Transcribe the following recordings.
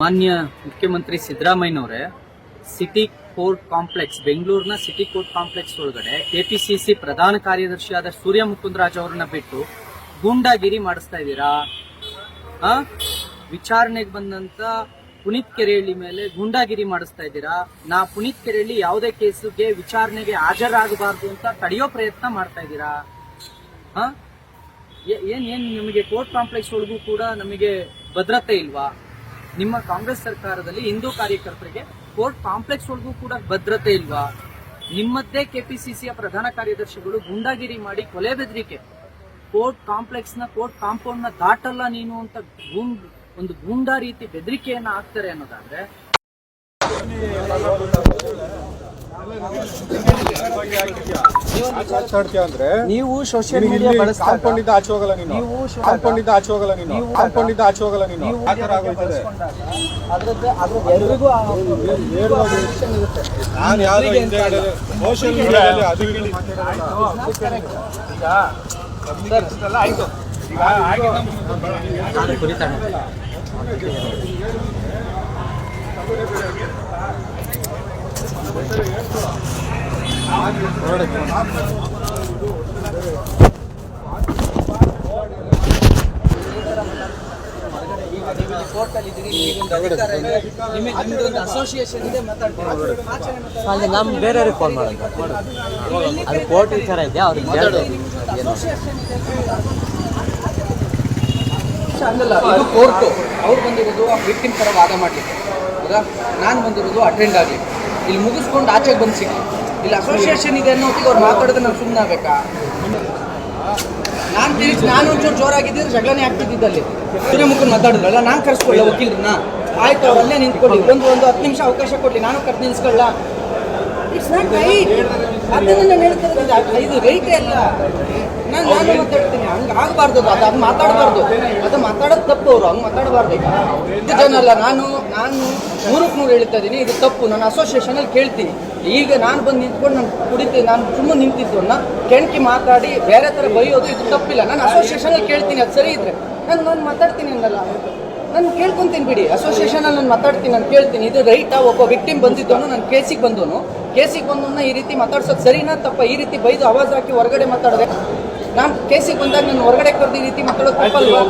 ಮಾನ್ಯ ಮುಖ್ಯಮಂತ್ರಿ ಸಿದ್ದರಾಮಯ್ಯನವರೇ, ಸಿಟಿ ಕೋರ್ಟ್ ಕಾಂಪ್ಲೆಕ್ಸ್, ಬೆಂಗಳೂರಿನ ಸಿಟಿ ಕೋರ್ಟ್ ಕಾಂಪ್ಲೆಕ್ಸ್ ಒಳಗಡೆ ಕೆಪಿಸಿಸಿ ಪ್ರಧಾನ ಕಾರ್ಯದರ್ಶಿಯಾದ ಸೂರ್ಯ ಮುಕುಂದರಾಜ್ ಅವರನ್ನ ಬಿಟ್ಟು ಗೂಂಡಾಗಿರಿ ಮಾಡಿಸ್ತಾ ಇದ್ದೀರಾ? ಆ? ವಿಚಾರಣೆಗೆ ಬಂದಂತ ಪುನೀತ್ ಕೆರೆಹಳ್ಳಿ ಮೇಲೆ ಗೂಂಡಾಗಿರಿ ಮಾಡಿಸ್ತಾ ಇದ್ದೀರಾ? ನಾ ಪುನೀತ್ ಕೆರೆಹಳ್ಳಿ ಯಾವುದೇ ಕೇಸಿಗೆ ವಿಚಾರಣೆಗೆ ಹಾಜರಾಗಬಾರ್ದು ಅಂತ ತಡೆಯೋ ಪ್ರಯತ್ನ ಮಾಡ್ತಾ ಇದ್ದೀರಾ? ಏನ್ ಏನ್ ನಿಮಗೆ ಕೋರ್ಟ್ ಕಾಂಪ್ಲೆಕ್ಸ್ ಒಳಗೂ ಕೂಡ ನಮಗೆ ಭದ್ರತೆ ಇಲ್ವಾ? ನಿಮ್ಮ ಕಾಂಗ್ರೆಸ್ ಸರ್ಕಾರದಲ್ಲಿ ಹಿಂದೂ ಕಾರ್ಯಕರ್ತರಿಗೆ ಕೋರ್ಟ್ ಕಾಂಪ್ಲೆಕ್ಸ್ ಒಳಗೂ ಕೂಡ ಭದ್ರತೆ ಇಲ್ವಾ ನಿಮ್ಮದ್ದೇ ಕೆಪಿಸಿಸಿಯ ಪ್ರಧಾನ ಕಾರ್ಯದರ್ಶಿಗಳು ಗುಂಡಾಗಿರಿ ಮಾಡಿ ಕೊಲೆ ಬೆದರಿಕೆ. ಕೋರ್ಟ್ ಕಾಂಪ್ಲೆಕ್ಸ್ನ, ಕೋರ್ಟ್ ಕಾಂಪೌಂಡ್ನ ದಾಟಲ್ಲ ನೀನು ಅಂತ ಒಂದು ಗೂಂಡಾ ರೀತಿ ಬೆದರಿಕೆಯನ್ನ ಹಾಕ್ತಾರೆ ಅನ್ನೋದಾದ್ರೆ ಮಾತಾಡ್ತೀಯ ಅಂದ್ರೆ ನೀವು ಸೋಷಿಯಲ್ ಮೀಡಿಯಾ ಇಲ್ಲಿ ಬಳಸ್ದಾಗ ಕಾಂಪೌಂಡ್ ಇಂದ ಆಚೆ ಹೋಗಲ್ಲ ನೀನು ನೀವು ಶು- ಕಾಂಪೌಂಡ್ ಇಂದ ಆಚೆ ಹೋಗಲ್ಲ ನೀನು ನೀವು- ಕಾಂಪೌಂಡ್ ಇಂದ ಆಚೆ ಹೋಗಲ್ಲ ನೀನು ನೀವು ಆ ಥರ ಆಗೋಯ್ತದೆ ಇರುತ್ತೆ. ನಾನು ಯಾರು ಹಿಂದೆ ಸೋಷಿಯಲ್ ಮೀಡಿಯಾದಲ್ಲಿ ಅದು ಕುರಿತಾನೆ ಕೋರ್ಟ್ ಅಲ್ಲಿ ಅಸೋಸಿಯೇಷನ್ ಇದೆ ನಮ್ಮ ಬೇರೆಯವ್ರಿಗೆ ಫೋನ್ ಮಾಡೋದು ಅದು ಕೋರ್ಟ್ ವಿಚಾರ ಇದೆ ಅವ್ರಿಗೆ ಹಂಗಲ್ಲ ಇದು ಕೋರ್ಟು ಅವ್ರು ಬಂದಿರೋದು ವಿಕ್ಟಿಮ್ ಥರ ವಾದ ಮಾಡ್ಲಿಕ್ಕೆ. ನಾನು ಬಂದಿರೋದು ಅಟೆಂಡ್ ಆಗಲಿ. ಇಲ್ಲಿ ಮುಗಿಸ್ಕೊಂಡು ಆಚೆಗೆ ಬಂದು ಸಿಗಲಿ. ಇಲ್ಲಿ ಅಸೋಸಿಯೇಷನ್ ಇದೆ ಅನ್ನೋದಕ್ಕೆ ಅವ್ರು ಮಾತಾಡೋದು ನಾನು ಸುಮ್ಮನೆ ಆಗಬೇಕಾ? ನಾನು ತಿರುಗಿ ನಾನು ಒಂಚೂರು ಜೋರಾಗಿದ್ದೀನಿ ಜಗಳನೇ ಆಗ್ತಿದ್ದಲ್ಲಿ ಸೂರ್ಯ ಮುಖ ಮಾತಾಡಿದ್ರಲ್ಲ ನಾನು ಕರೆಸ್ಕೊಳ್ಳ ವಕೀಲರನ್ನ. ಆಯ್ತು ಅಲ್ಲೇ ನಿಂತ್ಕೊಳ್ಳಿ. ಒಂದು ಒಂದು ಹತ್ತು ನಿಮಿಷ ಅವಕಾಶ ಕೊಡಲಿ. ನಾನು ಕರೆದು ನಿಲ್ಸ್ಕೊಳ್ಳ ಇಟ್ಸ್ ನಾಟ್ ರೈಟ್ ಅದನ್ನ ನಾನು ಹೇಳ್ತಾ ಇದು ರೈಟೇ ಅಲ್ಲ. ನಾನು ಮಾತಾಡ್ತೀನಿ, ಹಂಗೆ ಆಗಬಾರ್ದು ಅದು ಅದು ಮಾತಾಡಬಾರ್ದು. ಅದು ಮಾತಾಡೋದು ತಪ್ಪು ಅವರು, ಹಂಗೆ ಮಾತಾಡಬಾರ್ದು. ಇದು ಜನ ಅಲ್ಲ ನಾನು ನಾನು ನೂರಕ್ಕೆ ನೂರು ಹೇಳ್ತಾ ಇದ್ದೀನಿ ಇದು ತಪ್ಪು. ನಾನು ಅಸೋಸಿಯೇಷನಲ್ಲಿ ಕೇಳ್ತೀನಿ. ಈಗ ನಾನು ಬಂದು ನಿಂತ್ಕೊಂಡು ನಾನು ಕುಡಿತೀನಿ, ನಾನು ಸುಮ್ಮನೆ ನಿಂತಿದ್ದನ್ನ ಕೆಣಕಿ ಮಾತಾಡಿ ಬೇರೆ ಥರ ಬೈಯೋದು ಇದು ತಪ್ಪಿಲ್ಲ. ನಾನು ಅಸೋಸಿಯೇಷನಲ್ಲಿ ಕೇಳ್ತೀನಿ, ಅದು ಸರಿ ಇದ್ರೆ. ನಾನು ನಾನು ಮಾತಾಡ್ತೀನಿ ಅಂದಲ್ಲ, ನಾನು ಕೇಳ್ಕೊಂತೀನಿ ಬಿಡಿ. ಅಸೋಸಿಯೇಷನಲ್ಲಿ ನಾನು ಮಾತಾಡ್ತೀನಿ, ನಾನು ಕೇಳ್ತೀನಿ. ಇದು ರೈಟಾ, ಒಬ್ಬ ವಿಕ್ಟಿಮ್ ಬಂದಿದ್ದವನು, ನಾನು ಕೇಸಿಗೆ ಬಂದವನು. ಕೇಸಿಗೆ ಬಂದವನ್ನ ಈ ರೀತಿ ಮಾತಾಡ್ಸೋದು ಸರಿನಾ ತಪ್ಪ? ಈ ರೀತಿ ಬೈದು ಆವಾಜ್ ಹಾಕಿ ಹೊರಗಡೆ ಮಾತಾಡಿದೆ. ನಾನು ಕೇಸಿಗೆ ಬಂದಾಗ ನಾನು ಹೊರಗಡೆ ಕರೆದು ಈ ರೀತಿ ಮಾತಾಡೋದು ತಪ್ಪಲ್ವಾ?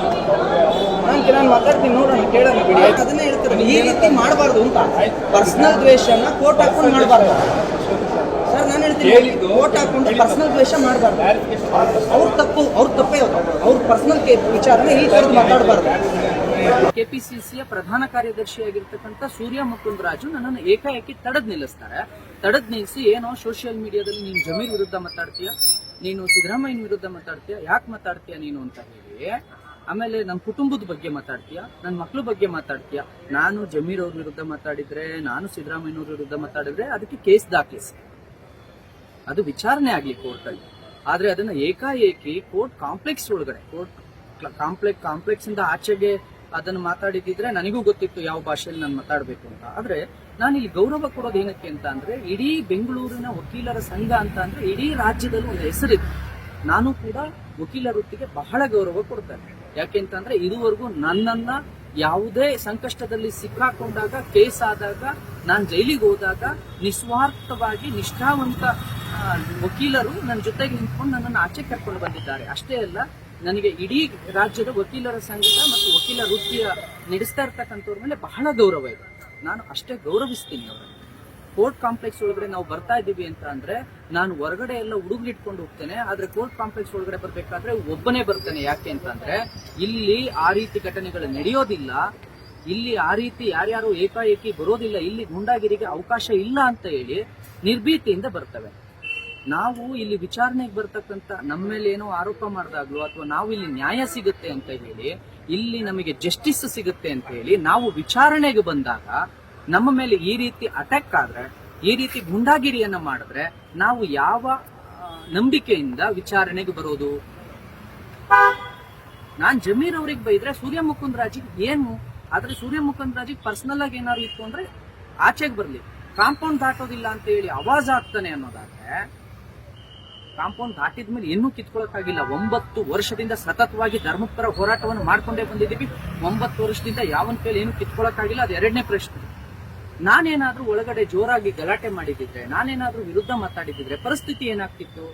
ನಾನು ನಾನು ಮಾತಾಡ್ತೀನಿ ನೋಡೋಣ ಕೇಳೋಣ ಬಿಡಿ. ಅದನ್ನೇ ಹೇಳ್ತಾರೆ ಈ ರೀತಿ ಮಾಡಬಾರ್ದು ಅಂತ. ಪರ್ಸನಲ್ ದ್ವೇಷನ ಕೋಟ್ ಹಾಕೊಂಡು ಮಾಡಬಾರ್ದು. ಸರ್ ನಾನು ಹೇಳ್ತೀನಿ. ಕೋಟ್ ಹಾಕೊಂಡು ಪರ್ಸನಲ್ ದ್ವೇಷ ಮಾಡಬಾರ್ದು. ಅವ್ರ ತಪ್ಪು ಅವ್ರ ತಪ್ಪೇ ಅವ್ರ ಪರ್ಸನಲ್ ವಿಚಾರನ ಈ ಕರೆದು ಮಾತಾಡಬಾರ್ದು. ಕೆಪಿಸಿಸಿಯ ಪ್ರಧಾನ ಕಾರ್ಯದರ್ಶಿಯಾಗಿರ್ತಕ್ಕಂಥ ಸೂರ್ಯ ಮುಕುಂದರಾಜು ನನ್ನನ್ನು ಏಕಾಏಕಿ ತಡೆದ್ ನಿಲ್ಲಿಸ್ತಾರೆ. ತಡೆದ್ ನಿಲ್ಲಿಸಿ ಏನೋ ಸೋಷಿಯಲ್ ಮೀಡಿಯಾದಲ್ಲಿ ನೀನು ಜಮೀರ್ ವಿರುದ್ಧ ಮಾತಾಡ್ತೀಯ? ನೀನು ಸಿದ್ದರಾಮಯ್ಯನ ವಿರುದ್ಧ ಮಾತಾಡ್ತೀಯ? ಯಾಕೆ ಮಾತಾಡ್ತೀಯ ನೀನು ಅಂತ ಹೇಳಿ, ಆಮೇಲೆ ನನ್ನ ಕುಟುಂಬದ ಬಗ್ಗೆ ಮಾತಾಡ್ತೀಯ? ನನ್ನ ಮಕ್ಳ ಬಗ್ಗೆ ಮಾತಾಡ್ತೀಯ? ನಾನು ಜಮೀರ್ ಅವ್ರ ವಿರುದ್ಧ ಮಾತಾಡಿದ್ರೆ, ನಾನು ಸಿದ್ದರಾಮಯ್ಯನವ್ರ ವಿರುದ್ಧ ಮಾತಾಡಿದ್ರೆ ಅದಕ್ಕೆ ಕೇಸ್ ದಾಖಲಿಸಿ. ಅದು ವಿಚಾರಣೆ ಆಗಲಿ ಕೋರ್ಟಲ್ಲಿ. ಆದ್ರೆ ಅದನ್ನ ಏಕಾಏಕಿ ಕೋರ್ಟ್ ಕಾಂಪ್ಲೆಕ್ಸ್ ಒಳಗಡೆ, ಕೋರ್ಟ್ ಕಾಂಪ್ಲೆಕ್ಸ್ ಕಾಂಪ್ಲೆಕ್ಸ್ ಇಂದ ಆಚೆಗೆ ಅದನ್ನ ಮಾತಾಡಿದ್ದಿದ್ರೆ ನನಗೂ ಗೊತ್ತಿತ್ತು ಯಾವ ಭಾಷೆಯಲ್ಲಿ ನಾನು ಮಾತಾಡಬೇಕು ಅಂತ. ಆದ್ರೆ ನಾನು ಇಲ್ಲಿ ಗೌರವ ಕೊಡೋದು ಏನಕ್ಕೆ ಅಂತ ಅಂದ್ರೆ ಇಡೀ ಬೆಂಗಳೂರಿನ ವಕೀಲರ ಸಂಘ ಅಂತ ಅಂದ್ರೆ ಇಡೀ ರಾಜ್ಯದಲ್ಲಿ ಒಂದು ಹೆಸರಿದೆ. ನಾನು ಕೂಡ ವಕೀಲ ವೃತ್ತಿಗೆ ಬಹಳ ಗೌರವ ಕೊಡ್ತೇನೆ. ಯಾಕೆ ಅಂತಂದ್ರೆ ಇದುವರೆಗೂ ನನ್ನನ್ನ ಯಾವುದೇ ಸಂಕಷ್ಟದಲ್ಲಿ ಸಿಕ್ಕಾಕೊಂಡಾಗ, ಕೇಸ್ ಆದಾಗ, ನಾನು ಜೈಲಿಗೆ ಹೋದಾಗ ನಿಸ್ವಾರ್ಥವಾಗಿ ನಿಷ್ಠಾವಂತ ವಕೀಲರು ನನ್ನ ಜೊತೆಗೆ ನಿಂತ್ಕೊಂಡು ನನ್ನನ್ನು ಆಚೆ ಕರ್ಕೊಂಡು ಬಂದಿದ್ದಾರೆ. ಅಷ್ಟೇ ಅಲ್ಲ ನನಗೆ ಇಡೀ ರಾಜ್ಯದ ವಕೀಲರ ಸಂಘದ ಮತ್ತು ವಕೀಲ ವೃತ್ತಿಯ ನಡೆಸ್ತಾ ಇರ್ತಕ್ಕಂಥವ್ರ ಮೇಲೆ ಬಹಳ ಗೌರವ ಇದೆ. ನಾನು ಅಷ್ಟೇ ಗೌರವಿಸ್ತೀನಿ ಅವರನ್ನು. ಕೋರ್ಟ್ ಕಾಂಪ್ಲೆಕ್ಸ್ ಒಳಗಡೆ ನಾವು ಬರ್ತಾ ಇದ್ದೀವಿ ಅಂತ ಅಂದ್ರೆ ನಾನು ಹೊರಗಡೆ ಎಲ್ಲ ಹುಡುಗ್ರು ಇಟ್ಕೊಂಡು ಹೋಗ್ತೇನೆ, ಆದ್ರೆ ಕೋರ್ಟ್ ಕಾಂಪ್ಲೆಕ್ಸ್ ಒಳಗಡೆ ಬರ್ಬೇಕಾದ್ರೆ ಒಬ್ಬನೇ ಬರ್ತೇನೆ ಯಾಕೆ ಅಂತಂದ್ರೆ ಇಲ್ಲಿ ಆ ರೀತಿ ಘಟನೆಗಳು ನಡೆಯೋದಿಲ್ಲ, ಇಲ್ಲಿ ಆ ರೀತಿ ಯಾರ್ಯಾರು ಏಕಾಏಕಿ ಬರೋದಿಲ್ಲ, ಇಲ್ಲಿ ಗುಂಡಾಗಿರಿಗೆ ಅವಕಾಶ ಇಲ್ಲ ಅಂತ ಹೇಳಿ ನಿರ್ಭೀತಿಯಿಂದ ಬರ್ತವೆ. ನಾವು ಇಲ್ಲಿ ವಿಚಾರಣೆಗೆ ಬರ್ತಕ್ಕಂಥ ನಮ್ಮ ಮೇಲೆ ಏನೋ ಆರೋಪ ಮಾಡಿದಾಗ್ಲೂ ಅಥವಾ ನಾವು ಇಲ್ಲಿ ನ್ಯಾಯ ಸಿಗುತ್ತೆ ಅಂತ ಹೇಳಿ, ಇಲ್ಲಿ ನಮಗೆ ಜಸ್ಟಿಸ್ ಸಿಗುತ್ತೆ ಅಂತ ಹೇಳಿ ನಾವು ವಿಚಾರಣೆಗೆ ಬಂದಾಗ ನಮ್ಮ ಮೇಲೆ ಈ ರೀತಿ ಅಟ್ಯಾಕ್ ಆದ್ರೆ, ಈ ರೀತಿ ಗುಂಡಾಗಿರಿಯನ್ನ ಮಾಡಿದ್ರೆ ನಾವು ಯಾವ ನಂಬಿಕೆಯಿಂದ ವಿಚಾರಣೆಗೆ ಬರೋದು? ನಾನ್ ಜಮೀರ್ ಅವ್ರಿಗೆ ಬೈದ್ರೆ ಸೂರ್ಯ ಮುಕುಂದರಾಜಿಗೆ ಏನು? ಆದ್ರೆ ಸೂರ್ಯ ಮುಕುಂದರಾಜಿಗೆ ಪರ್ಸನಲ್ ಆಗಿ ಏನಾದ್ರು ಇತ್ತು ಅಂದ್ರೆ ಆಚೆಗೆ ಬರ್ಲಿ. ಕಾಂಪೌಂಡ್ ದಾಟೋದಿಲ್ಲ ಅಂತ ಹೇಳಿ ಅವಾಜ್ ಆಗ್ತಾನೆ ಅನ್ನೋದಾದ್ರೆ ಕಾಂಪೌಂಡ್ ದಾಟಿದ ಮೇಲೆ ಇನ್ನೂ ಕಿತ್ಕೊಳಕ್ಕಾಗಿಲ್ಲ. ಒಂಬತ್ತು ವರ್ಷದಿಂದ ಸತತವಾಗಿ ಧರ್ಮಪರ ಹೋರಾಟವನ್ನು ಮಾಡ್ಕೊಂಡೇ ಬಂದಿದ್ದೀವಿ. ಒಂಬತ್ತು ವರ್ಷದಿಂದ ಯಾವನ್ ಕೈಲಿ ಏನು ಕಿತ್ಕೊಳಕ್ಕಾಗಿಲ್ಲ. ಅದು ಎರಡನೇ ಪ್ರಶ್ನೆ. ನಾನೇನಾದ್ರೂ ಒಳಗಡೆ ಜೋರಾಗಿ ಗಲಾಟೆ ಮಾಡಿದಿದ್ರೆ ನಾನೇನಾದ್ರೂ ವಿರುದ್ಧ ಮಾತಾಡಿದಿದ್ರೆ ಪರಿಸ್ಥಿತಿ ಏನಾಗ್ತಿತ್ತು?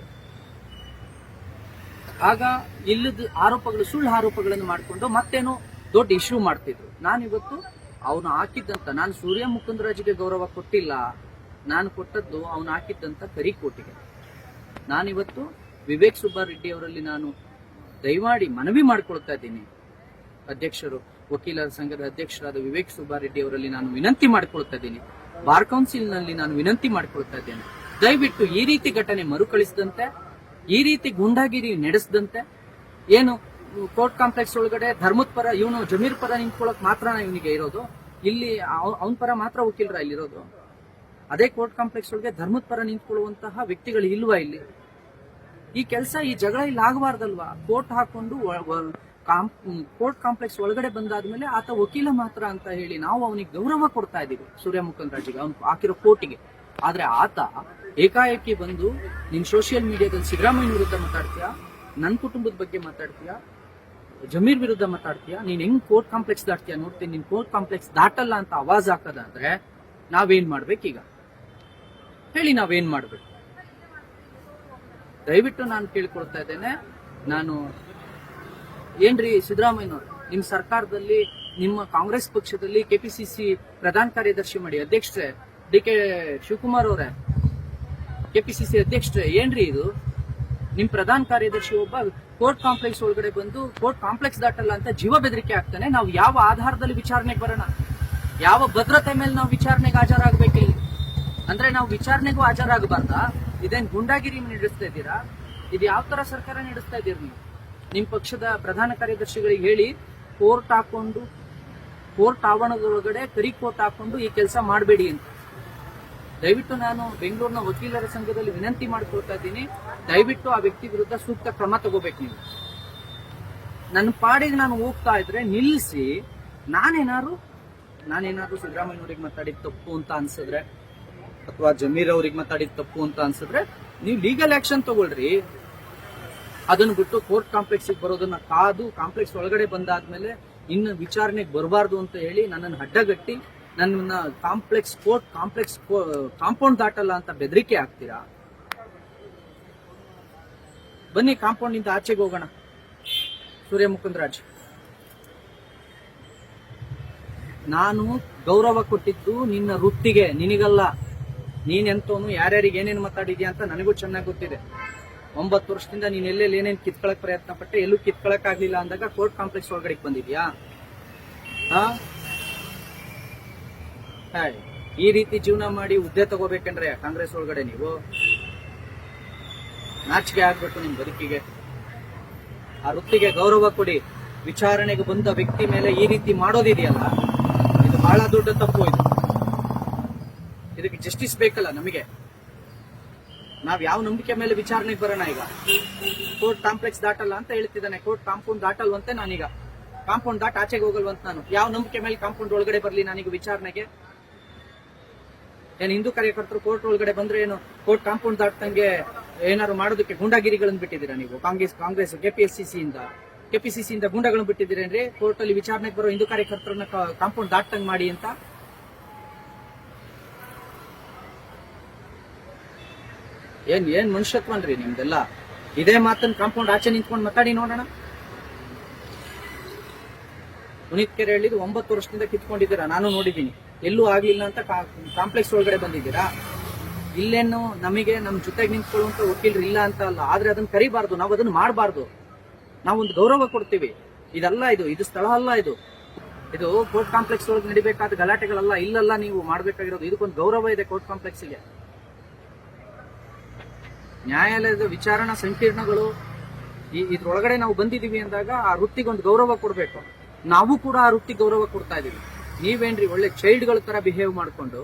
ಆಗ ಇಲ್ಲದ ಆರೋಪಗಳು, ಸುಳ್ಳು ಆರೋಪಗಳನ್ನು ಮಾಡಿಕೊಂಡು ಮತ್ತೇನೋ ದೊಡ್ಡ ಇಶ್ಯೂ ಮಾಡ್ತಿದ್ರು. ನಾನಿವತ್ತು ಅವನು ಹಾಕಿದ್ದಂತ, ನಾನು ಸೂರ್ಯ ಮುಕುಂದರಾಜ್ಗೆ ಗೌರವ ಕೊಟ್ಟಿಲ್ಲ. ನಾನು ಕೊಟ್ಟದ್ದು ಅವನು ಹಾಕಿದ್ದಂತ ಕರಿಕೋಟಿಗೆ. ನಾನಿವತ್ತು ವಿವೇಕ್ ಸುಬ್ಬಾರೆಡ್ಡಿ ಅವರಲ್ಲಿ ನಾನು ದಯಮಾಡಿ ಮನವಿ ಮಾಡ್ಕೊಳ್ತಾ ಇದ್ದೀನಿ. ಅಧ್ಯಕ್ಷರು, ವಕೀಲರ ಸಂಘದ ಅಧ್ಯಕ್ಷರಾದ ವಿವೇಕ್ ಸುಬ್ಬಾರೆಡ್ಡಿ ಅವರಲ್ಲಿ ನಾನು ವಿನಂತಿ ಮಾಡ್ಕೊಳ್ತಾ ಇದ್ದೀನಿ. ಬಾರ್ ಕೌನ್ಸಿಲ್ನಲ್ಲಿ ನಾನು ವಿನಂತಿ ಮಾಡಿಕೊಳ್ತಾ ಇದ್ದೇನೆ. ದಯವಿಟ್ಟು ಈ ರೀತಿ ಘಟನೆ ಮರುಕಳಿಸದಂತೆ, ಈ ರೀತಿ ಗುಂಡಾಗಿರಿ ನಡೆಸದಂತೆ, ಏನು ಕೋರ್ಟ್ ಕಾಂಪ್ಲೆಕ್ಸ್ ಒಳಗಡೆ ಧರ್ಮದ ಪರ, ಇವನು ಜಮೀರ್ ಪರ ನಿಂತ್ಕೊಳ್ಳೋಕೆ ಮಾತ್ರ ಇವನಿಗೆ ಇರೋದು? ಇಲ್ಲಿ ಅವನ ಪರ ಮಾತ್ರ ವಕೀಲರ ಇಲ್ಲಿರೋದು? ಅದೇ ಕೋರ್ಟ್ ಕಾಂಪ್ಲೆಕ್ಸ್ ಒಳಗೆ ಧರ್ಮದ ಪರ ನಿಂತ್ಕೊಳ್ಳುವಂತಹ ವ್ಯಕ್ತಿಗಳು ಇಲ್ವಾ ಇಲ್ಲಿ? ಈ ಕೆಲಸ, ಈ ಜಗಳ ಇಲ್ಲಿ ಆಗಬಾರ್ದಲ್ವಾ? ಕೋರ್ಟ್ ಹಾಕೊಂಡು ಕೋರ್ಟ್ ಕಾಂಪ್ಲೆಕ್ಸ್ ಒಳಗಡೆ ಬಂದಾದ್ಮೇಲೆ ಆತ ವಕೀಲ ಮಾತ್ರ ಅಂತ ಹೇಳಿ ನಾವು ಅವನಿಗೆ ಗೌರವ ಕೊಡ್ತಾ ಇದೀವಿ, ಸೂರ್ಯ ಮುಖಂದ್ರಾಜಿಗೆ ಅವ್ನು ಹಾಕಿರೋ ಕೋರ್ಟಿಗೆ. ಆದ್ರೆ ಆತ ಏಕಾಏಕಿ ಬಂದು, ನಿನ್ ಸೋಷಿಯಲ್ ಮೀಡಿಯಾದಲ್ಲಿ ಸಿದ್ದರಾಮಯ್ಯ ವಿರುದ್ಧ ಮಾತಾಡ್ತೀಯಾ? ನನ್ನ ಕುಟುಂಬದ ಬಗ್ಗೆ ಮಾತಾಡ್ತೀಯಾ? ಜಮೀರ್ ವಿರುದ್ಧ ಮಾತಾಡ್ತೀಯಾ? ನೀನ್ ಹೆಂಗ್ ಕೋರ್ಟ್ ಕಾಂಪ್ಲೆಕ್ಸ್ ದಾಟ್ತೀಯಾ? ನೋಡ್ತೀನಿ, ನಿನ್ ಕೋರ್ಟ್ ಕಾಂಪ್ಲೆಕ್ಸ್ ದಾಟಲ್ಲ ಅಂತ ಆವಾಜ್ ಹಾಕದಾದ್ರೆ ನಾವೇನ್ ಮಾಡ್ಬೇಕೀಗ? ಹೇಳಿ ನಾವೇನ್ ಮಾಡ್ಬೇಕು? ದಯವಿಟ್ಟು ನಾನು ಕೇಳ್ಕೊಳ್ತಾ ಇದ್ದೇನೆ. ನಾನು ಏನ್ರಿ ಸಿದ್ದರಾಮಯ್ಯನವ್ರು, ನಿಮ್ ಸರ್ಕಾರದಲ್ಲಿ, ನಿಮ್ಮ ಕಾಂಗ್ರೆಸ್ ಪಕ್ಷದಲ್ಲಿ ಕೆಪಿಸಿಸಿ ಪ್ರಧಾನ ಕಾರ್ಯದರ್ಶಿ ಮಾಡಿ ಅಧ್ಯಕ್ಷರೇ, ಡಿ ಕೆ ಶಿವಕುಮಾರ್ ಅವರೇ, ಕೆಪಿಸಿಸಿ ಅಧ್ಯಕ್ಷರೇ, ಏನ್ರಿ ಇದು? ನಿಮ್ ಪ್ರಧಾನ ಕಾರ್ಯದರ್ಶಿ ಒಬ್ಬ ಕೋರ್ಟ್ ಕಾಂಪ್ಲೆಕ್ಸ್ ಒಳಗಡೆ ಬಂದು ಕೋರ್ಟ್ ಕಾಂಪ್ಲೆಕ್ಸ್ ದಾಟಲ್ಲ ಅಂತ ಜೀವ ಬೆದರಿಕೆ ಆಗ್ತಾನೆ ನಾವು ಯಾವ ಆಧಾರದಲ್ಲಿ ವಿಚಾರಣೆಗೆ ಬರೋಣ? ಯಾವ ಭದ್ರತೆ ಮೇಲೆ ನಾವು ವಿಚಾರಣೆಗೆ ಹಾಜರಾಗಬೇಕಿಲ್ಲ ಅಂದ್ರೆ ನಾವು ವಿಚಾರಣೆಗೂ ಹಾಜರಾಗಬಾರ್ದ? ಇದೇನ್ ಗುಂಡಾಗಿರಿ ನಡೆಸ್ತಾ ಇದ್ದೀರಾ? ಇದು ಯಾವ ತರ ಸರ್ಕಾರ ನಡೆಸ್ತಾ ಇದ್ದೀರಿ ನೀವು? ನಿಮ್ಮ ಪಕ್ಷದ ಪ್ರಧಾನ ಕಾರ್ಯದರ್ಶಿಗಳಿಗೆ ಹೇಳಿ, ಕೋರ್ಟ್ ಹಾಕೊಂಡು, ಕೋರ್ಟ್ ಆವರಣದೊಳಗಡೆ ಕರಿ ಕೋರ್ಟ್ ಹಾಕೊಂಡು ಈ ಕೆಲಸ ಮಾಡಬೇಡಿ ಅಂತ. ದಯವಿಟ್ಟು ನಾನು ಬೆಂಗಳೂರಿನ ವಕೀಲರ ಸಂಘದಲ್ಲಿ ವಿನಂತಿ ಮಾಡಿಕೊಳ್ತಾ ಇದ್ದೀನಿ. ದಯವಿಟ್ಟು ಆ ವ್ಯಕ್ತಿ ವಿರುದ್ಧ ಸೂಕ್ತ ಕ್ರಮ ತಗೋಬೇಕು ನೀವು. ನನ್ನ ಪಾಡಿಗೆ ನಾನು ಹೋಗ್ತಾ ಇದ್ರೆ ನಿಲ್ಲಿಸಿ, ನಾನೇನಾದ್ರು ನಾನೇನಾದ್ರು ಸಿದ್ದರಾಮಯ್ಯನವ್ರಿಗೆ ಮಾತಾಡಿದ ತಪ್ಪು ಅಂತ ಅನ್ಸಿದ್ರೆ ಅಥವಾ ಜಮೀರ್ ಅವ್ರಿಗೆ ಮಾತಾಡಿದ ತಪ್ಪು ಅಂತ ಅನ್ಸಿದ್ರೆ ನೀವು ಲೀಗಲ್ ಆಕ್ಷನ್ ತಗೊಳ್ರಿ. ಅದನ್ನ ಬಿಟ್ಟು ಕೋರ್ಟ್ ಕಾಂಪ್ಲೆಕ್ಸ್ ಬರೋದನ್ನ ಕಾದು ಕಾಂಪ್ಲೆಕ್ಸ್ ಒಳಗಡೆ ಬಂದಾದ್ಮೇಲೆ ಇನ್ನು ವಿಚಾರಣೆಗೆ ಬರಬಾರ್ದು ಅಂತ ಹೇಳಿ ನನ್ನನ್ನು ಅಡ್ಡಗಟ್ಟಿ ನನ್ನ ಕಾಂಪ್ಲೆಕ್ಸ್ ಕೋರ್ಟ್ ಕಾಂಪ್ಲೆಕ್ಸ್ ಕಾಂಪೌಂಡ್ ದಾಟಲ್ಲ ಅಂತ ಬೆದರಿಕೆ ಆಗ್ತೀರಾ ಬನ್ನಿ ಕಾಂಪೌಂಡ್ ಇಂದ ಆಚೆಗೆ ಹೋಗೋಣ. ಸೂರ್ಯ ಮುಕುಂದರಾಜ್. ನಾನು ಗೌರವ ಕೊಟ್ಟಿದ್ದು ನಿನ್ನ ವೃತ್ತಿಗೆ, ನಿನಗಲ್ಲ. ನೀನೆಂತವನು, ಯಾರ್ಯಾರಿಗೆ ಏನೇನು ಮಾತಾಡಿದ್ಯಾ ಅಂತ ನನಗೂ ಚೆನ್ನಾಗಿ ಗೊತ್ತಿದೆ. ಒಂಬತ್ತು ವರ್ಷದಿಂದ ನೀನು ಎಲ್ಲೆಲ್ಲಿ ಏನೇನು ಕಿತ್ಕೊಳಕ್ ಪ್ರಯತ್ನ ಪಟ್ಟೆ ಎಲ್ಲೂ ಕಿತ್ಕೊಳಕ್ ಆಗ್ಲಿಲ್ಲ ಅಂದಾಗ ಕೋರ್ಟ್ ಕಾಂಪ್ಲೆಕ್ಸ್ ಒಳಗಡೆ ಬಂದಿದ್ಯಾ. ಈ ರೀತಿ ಜೀವನ ಮಾಡಿ ಹುದ್ದೆ ತಗೋಬೇಕಂದ್ರೆ ಕಾಂಗ್ರೆಸ್ ಒಳಗಡೆ ನೀವು? ನಾಚಿಕೆ ಆಗ್ಬೇಕು ನಿಮ್ ಬದುಕಿಗೆ. ಆ ವೃತ್ತಿಗೆ ಗೌರವ ಕೊಡಿ. ವಿಚಾರಣೆಗೆ ಬಂದ ವ್ಯಕ್ತಿ ಮೇಲೆ ಈ ರೀತಿ ಮಾಡೋದಿದೆಯಲ್ಲ? ಇದು ಬಹಳ ದೊಡ್ಡ ತಪ್ಪು ಇದು. ಇದಕ್ಕೆ ಜಸ್ಟಿಸ್ ಬೇಕಲ್ಲ ನಮಗೆ. ನಾವ್ ಯಾವ ನಂಬಿಕೆ ಮೇಲೆ ವಿಚಾರಣೆಗೆ ಬರೋಣ ಈಗ? ಕೋರ್ಟ್ ಕಾಂಪ್ಲೆಕ್ಸ್ ದಾಟಲ್ಲ ಅಂತ ಹೇಳ್ತಿದ್ದಾನೆ. ಕೋರ್ಟ್ ಕಾಂಪೌಂಡ್ ದಾಟಲ್ವಂತೆ ನಾನೀಗ. ಕಾಂಪೌಂಡ್ ದಾಟ್ ಆಚೆಗೆ ಹೋಗಲ್ವಂತ ನಾನು. ಯಾವ ನಂಬಿಕೆ ಮೇಲೆ ಕಾಂಪೌಂಡ್ ಒಳಗಡೆ ಬರಲಿ ನಾನೀಗ ವಿಚಾರಣೆಗೆ? ಏನು ಹಿಂದೂ ಕಾರ್ಯಕರ್ತರು ಕೋರ್ಟ್ ಒಳಗಡೆ ಬಂದ್ರೆ ಏನು? ಕೋರ್ಟ್ ಕಾಂಪೌಂಡ್ ದಾಟ್ದಂಗೆ ಏನಾದ್ರು ಮಾಡೋದಕ್ಕೆ ಗೂಂಡಾಗಿರಿಗಳನ್ನು ಬಿಟ್ಟಿದ್ದೀರಾ ನೀವು? ಕಾಂಗ್ರೆಸ್ ಕಾಂಗ್ರೆಸ್ ಕೆಪಿಎಸ್ಸಿಸಿ ಇಂದ. ಕೆಪಿಸಿಸಿ ಇಂದ ಗೂಂಡಾಗಳನ್ನು ಬಿಟ್ಟಿದ್ದೀರೇನ್ರಿ? ಕೋರ್ಟ್ ಅಲ್ಲಿ ವಿಚಾರಣೆಗೆ ಬರೋ ಹಿಂದೂ ಕಾರ್ಯಕರ್ತರನ್ನ ಕಾಂಪೌಂಡ್ ದಾಟ್ದಂಗ್ ಮಾಡಿ ಅಂತ? ಏನ್ ಏನ್ ಮನುಷ್ಯತ್ವನ್ರಿ ನಿಮ್ದೆಲ್ಲ? ಇದೇ ಮಾತನ್ನ ಕಾಂಪೌಂಡ್ ಆಚೆ ನಿಂತ್ಕೊಂಡು ಮಾತಾಡಿ ನೋಡೋಣ. ಪುನೀತ್ ಕೆರೆ ಹೇಳಿದ್ರು ಒಂಬತ್ತು ವರ್ಷದಿಂದ ಕಿತ್ಕೊಂಡಿದ್ದೀರಾ? ನಾನು ನೋಡಿದ್ದೀನಿ. ಎಲ್ಲೂ ಆಗ್ಲಿಲ್ಲ ಅಂತ ಕಾಂಪ್ಲೆಕ್ಸ್ ಒಳಗಡೆ ಬಂದಿದ್ದೀರಾ? ಇಲ್ಲೇನು ನಮಗೆ ನಮ್ಮ ಜೊತೆಗೆ ನಿಂತ್ಕೊಳ್ಳುವಂತ ವಕೀಲರು ಇಲ್ಲ ಅಂತ ಅಲ್ಲ. ಆದ್ರೆ ಅದನ್ನ ಕರಿಬಾರ್ದು. ನಾವು ಅದನ್ನ ಮಾಡಬಾರ್ದು. ನಾವೊಂದು ಗೌರವ ಕೊಡ್ತೀವಿ. ಇದಲ್ಲ ಇದು. ಇದು ಸ್ಥಳ ಅಲ್ಲ ಇದು. ಇದು ಕೋರ್ಟ್ ಕಾಂಪ್ಲೆಕ್ಸ್ ಒಳಗೆ ನಡಿಬೇಕಾದ ಗಲಾಟೆಗಳಲ್ಲ, ಇಲ್ಲಲ್ಲ ನೀವು ಮಾಡ್ಬೇಕಾಗಿರೋದು. ಇದಕ್ಕೊಂದು ಗೌರವ ಇದೆ ಕೋರ್ಟ್ ಕಾಂಪ್ಲೆಕ್ಸ್ಗೆ. ನ್ಯಾಯಾಲಯದ ವಿಚಾರಣಾ ಸಂಕೀರ್ಣಗಳು ಈ ಇದ್ರೊಳಗಡೆ ನಾವು ಬಂದಿದ್ದೀವಿ ಅಂದಾಗ ಆ ವೃತ್ತಿಗೆ ಒಂದು ಗೌರವ ಕೊಡಬೇಕು. ನಾವು ಕೂಡ ಆ ವೃತ್ತಿಗೆ ಗೌರವ ಕೊಡ್ತಾ ಇದ್ದೀವಿ. ನೀವೇನ್ರಿ ಒಳ್ಳೆ ಚೈಲ್ಡ್ಗಳ ತರ ಬಿಹೇವ್ ಮಾಡಿಕೊಂಡು,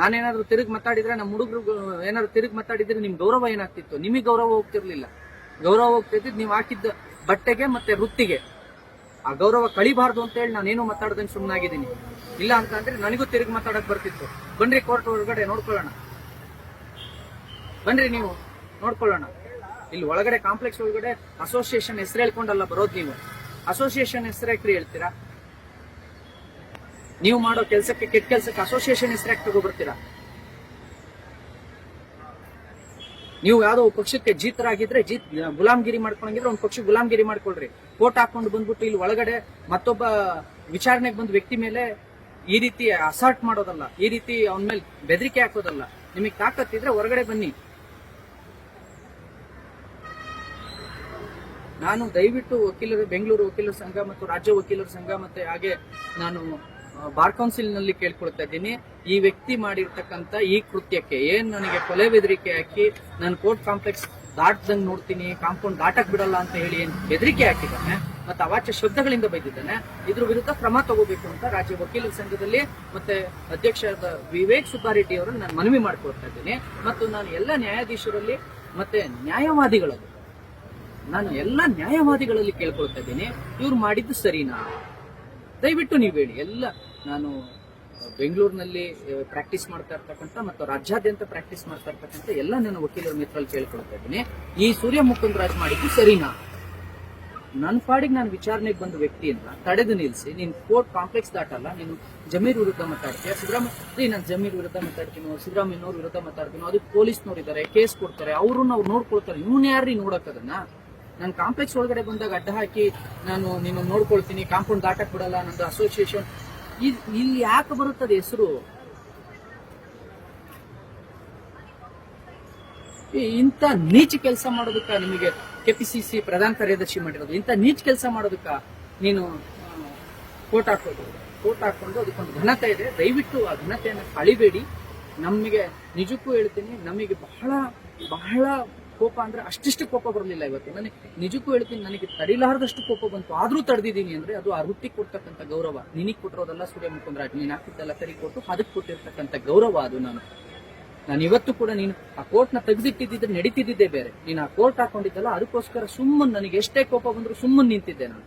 ನಾನೇನಾದ್ರೂ ತಿರುಗಿ ಮಾತಾಡಿದ್ರೆ ನಮ್ಮ ಹುಡುಗರು ಏನಾದ್ರು ತಿರುಗಿ ಮಾತಾಡಿದ್ರೆ ನಿಮ್ ಗೌರವ ಏನಾಗ್ತಿತ್ತು? ನಿಮಗೆ ಗೌರವ ಹೋಗ್ತಿರ್ಲಿಲ್ಲ. ಗೌರವ ಹೋಗ್ತಿದ್ದು ನೀವು ಹಾಕಿದ್ದ ಬಟ್ಟೆಗೆ ಮತ್ತೆ ವೃತ್ತಿಗೆ. ಆ ಗೌರವ ಕಳಿಬಾರ್ದು ಅಂತ ಹೇಳಿ ನಾನೇನು ಮಾತಾಡ್ದಂಗೆ ಸುಮ್ಮನಾಗಿದ್ದೀನಿ ಇಲ್ಲ ಅಂತ ಅಂದ್ರೆ ನನಗೂ ತಿರುಗಿ ಮಾತಾಡಕ್ ಬರ್ತಿತ್ತು. ಬನ್ರಿ ಕೋರ್ಟ್ ಒಳಗಡೆ ನೋಡ್ಕೊಳ್ಳೋಣ. ಬನ್ರಿ ನೀವು, ನೋಡ್ಕೊಳ್ಳೋಣ. ಇಲ್ಲಿ ಒಳಗಡೆ ಕಾಂಪ್ಲೆಕ್ಸ್ ಒಳಗಡೆ ಅಸೋಸಿಯೇಷನ್ ಹೆಸರು ಹೇಳ್ಕೊಂಡಲ್ಲ ಬರೋದು ನೀವು. ಅಸೋಸಿಯೇಷನ್ ಹೆಸರು ಯಾಕ್ರಿ ಹೇಳ್ತೀರಾ? ನೀವು ಮಾಡೋ ಕೆಲಸಕ್ಕೆ ಕೆಟ್ಟ ಕೆಲಸಕ್ಕೆ ಅಸೋಸಿಯೇಷನ್ ಹೆಸರು ಯಾಕೆ ತಗೊಬರ್ತೀರಾ? ನೀವು ಯಾವ್ದೋ ಪಕ್ಷಕ್ಕೆ ಜೀತರಾಗಿದ್ರೆ ಜೀತ್ ಗುಲಾಮಗಿರಿ ಮಾಡ್ಕೊಂಡಂಗಿದ್ರೆ ಒಂದು ಪಕ್ಷ ಗುಲಾಮಗಿರಿ ಮಾಡ್ಕೊಳ್ರಿ. ಕೋಟ್ ಹಾಕೊಂಡು ಬಂದ್ಬಿಟ್ಟು ಇಲ್ಲಿ ಒಳಗಡೆ ಮತ್ತೊಬ್ಬ ವಿಚಾರಣೆಗೆ ಬಂದ ವ್ಯಕ್ತಿ ಮೇಲೆ ಈ ರೀತಿ ಅಸಾರ್ಟ್ ಮಾಡೋದಲ್ಲ, ಈ ರೀತಿ ಅವನ ಮೇಲೆ ಬೆದರಿಕೆ ಹಾಕೋದಲ್ಲ, ನಿಮಗೆ ತಾಕತ್ತಿದ್ರೆ ಹೊರಗಡೆ ಬನ್ನಿ. ನಾನು ದಯವಿಟ್ಟು ವಕೀಲರು, ಬೆಂಗಳೂರು ವಕೀಲರ ಸಂಘ ಮತ್ತು ರಾಜ್ಯ ವಕೀಲರ ಸಂಘ ಮತ್ತೆ ಹಾಗೆ ನಾನು ಬಾರ್ ಕೌನ್ಸಿಲ್ನಲ್ಲಿ ಕೇಳ್ಕೊಳ್ತಾ ಇದ್ದೀನಿ. ಈ ವ್ಯಕ್ತಿ ಮಾಡಿರ್ತಕ್ಕಂಥ ಈ ಕೃತ್ಯಕ್ಕೆ, ಏನ್ ನನಗೆ ಕೊಲೆ ಬೆದರಿಕೆ ಹಾಕಿ ನಾನು ಕೋರ್ಟ್ ಕಾಂಪ್ಲೆಕ್ಸ್ ದಾಟ್ದಂಗೆ ನೋಡ್ತೀನಿ, ಕಾಂಪೌಂಡ್ ದಾಟಕ್ ಬಿಡಲ್ಲ ಅಂತ ಹೇಳಿ ಏನು ಬೆದರಿಕೆ ಹಾಕಿದ್ದಾನೆ, ಮತ್ತೆ ಅವಾಚ್ಯ ಶಬ್ದಗಳಿಂದ ಬೈದಿದ್ದಾನೆ, ಇದ್ರ ವಿರುದ್ಧ ಕ್ರಮ ತಗೋಬೇಕು ಅಂತ ರಾಜ್ಯ ವಕೀಲರ ಸಂಘದಲ್ಲಿ ಮತ್ತೆ ಅಧ್ಯಕ್ಷರಾದ ವಿವೇಕ್ ಸುಬ್ಬಾರೆಡ್ಡಿ ಅವರನ್ನು ನಾನು ಮನವಿ ಮಾಡ್ಕೊಳ್ತಾ ಇದ್ದೀನಿ. ಮತ್ತು ನಾನು ಎಲ್ಲ ನ್ಯಾಯಾಧೀಶರಲ್ಲಿ ಮತ್ತೆ ನ್ಯಾಯವಾದಿಗಳಲ್ಲಿ ನಾನು ಎಲ್ಲ ನ್ಯಾಯವಾದಿಗಳಲ್ಲಿ ಕೇಳ್ಕೊಳ್ತಾ ಇದ್ದೇನೆ. ಇವ್ರು ಮಾಡಿದ್ದು ಸರಿನಾ? ದಯವಿಟ್ಟು ನೀವು ಹೇಳಿ. ಎಲ್ಲ ನಾನು ಬೆಂಗಳೂರಿನಲ್ಲಿ ಪ್ರಾಕ್ಟೀಸ್ ಮಾಡ್ತಾ ಇರ್ತಕ್ಕಂಥ ಮತ್ತು ರಾಜ್ಯಾದ್ಯಂತ ಪ್ರಾಕ್ಟೀಸ್ ಮಾಡ್ತಾ ಇರ್ತಕ್ಕಂಥ ಎಲ್ಲ ನನ್ನ ವಕೀಲರ ಮಿತ್ರರಲ್ಲಿ ಕೇಳ್ಕೊಳ್ತಾ ಇದ್ದೀನಿ. ಈ ಸೂರ್ಯ ಮುಕುಂದರಾಜ್ ಮಾಡಿದ್ದು ಸರಿನಾ? ನನ್ನ ಪಾಡಿಗೆ ನಾನು ವಿಚಾರಣೆಗೆ ಬಂದ ವ್ಯಕ್ತಿಯನ್ನ ತಡೆದು ನಿಲ್ಲಿಸಿ ನೀನು ಕೋರ್ಟ್ ಕಾಂಪ್ಲೆಕ್ಸ್ ದಾಟಲ್ಲ, ನೀನು ಜಮೀರ್ ವಿರುದ್ಧ ಮಾತಾಡ್ತೀಯ? ಸಿದ್ದರಾಮಯ್ಯ ನಾನು ಜಮೀರ್ ವಿರುದ್ಧ ಮಾತಾಡ್ತೀನೋ? ಸಿದ್ದರಾಮಯ್ಯನವ್ರ ವಿರುದ್ಧ ಮಾತಾಡ್ತೀನೋ? ಅದಕ್ಕೆ ಪೊಲೀಸ್ನವ್ರು ಇದ್ದಾರೆ ಕೇಸ್ ಕೊಡ್ತಾರೆ, ಅವ್ರನ್ನ ಅವ್ರು ನೋಡ್ಕೊಳ್ತಾರೆ, ಇವನ್ ಯಾರ್ರಿ ನೋಡಕ್ ಅದನ್ನ? ನಾನು ಕಾಂಪ್ಲೆಕ್ಸ್ ಒಳಗಡೆ ಬಂದಾಗ ಅಡ್ಡ ಹಾಕಿ ನಾನು ನಿನ್ನ ನೋಡ್ಕೊಳ್ತೀನಿ ಕಾಂಪೌಂಡ್ ದಾಟಕ್ ಬಿಡಲ್ಲ ನಂದು ಅಸೋಸಿಯೇಷನ್ ಇಲ್ಲಿ ಯಾಕೆ ಬರುತ್ತದೆ ಹೆಸರು? ಇಂಥ ನೀಚ ಕೆಲಸ ಮಾಡೋದಕ್ಕ ನಿಮಗೆ ಕೆಪಿಸಿಸಿ ಪ್ರಧಾನ ಕಾರ್ಯದರ್ಶಿ ಮಾಡಿರೋದು. ಇಂಥ ನೀಚ ಕೆಲಸ ಮಾಡೋದಕ್ಕ ನೀನು ಕೋಟ್ ಹಾಕೋದು. ಕೋಟ್ ಹಾಕೊಂಡು ಅದಕ್ಕೊಂದು ಘನತೆ ಇದೆ. ದಯವಿಟ್ಟು ಆ ಘನತೆಯನ್ನು ಕಳಿಬೇಡಿ. ನಮಗೆ ನಿಜಕ್ಕೂ ಹೇಳ್ತೀನಿ, ನಮಗೆ ಬಹಳ ಬಹಳ ಕೋಪ ಅಂದ್ರೆ ಅಷ್ಟಿಷ್ಟು ಕೋಪ ಬರಲಿಲ್ಲ ಇವತ್ತು. ನನಗೆ ನಿಜಕ್ಕೂ ಹೇಳ್ತೀನಿ, ನನಗೆ ತಡಿಲಾರದಷ್ಟು ಕೋಪ ಬಂತು. ಆದ್ರೂ ತಡೆದಿದ್ದೀನಿ ಅಂದ್ರೆ ಅದು ಆ ವೃತ್ತಿ ಕೊಡ್ತಕ್ಕಂಥ ಗೌರವ. ನಿನಗೆ ಕೊಟ್ಟಿರೋದಲ್ಲ ಸೂರ್ಯ ಮುಖಂದ್ರಾಜ್ ನೀನು ಹಾಕಿದ್ದೆಲ್ಲ ಸರಿ ಕೊಟ್ಟು ಅದಕ್ಕೆ ಕೊಟ್ಟಿರ್ತಕ್ಕಂಥ ಗೌರವ ಅದು ನಾನು. ನಾನು ಇವತ್ತು ಕೂಡ ನೀನು ಆ ಕೋರ್ಟ್ನ ತೆಗೆದಿಟ್ಟಿದ್ದಿದ್ರೆ ನಡೀತಿದ್ದೇ ಬೇರೆ. ನೀನು ಆ ಕೋರ್ಟ್ ಹಾಕೊಂಡಿದ್ದಲ್ಲ ಅದಕ್ಕೋಸ್ಕರ ಸುಮ್ಮನೆ ನನಗೆ ಎಷ್ಟೇ ಕೋಪ ಬಂದ್ರು ಸುಮ್ಮನೆ ನಿಂತಿದ್ದೆ ನಾನು.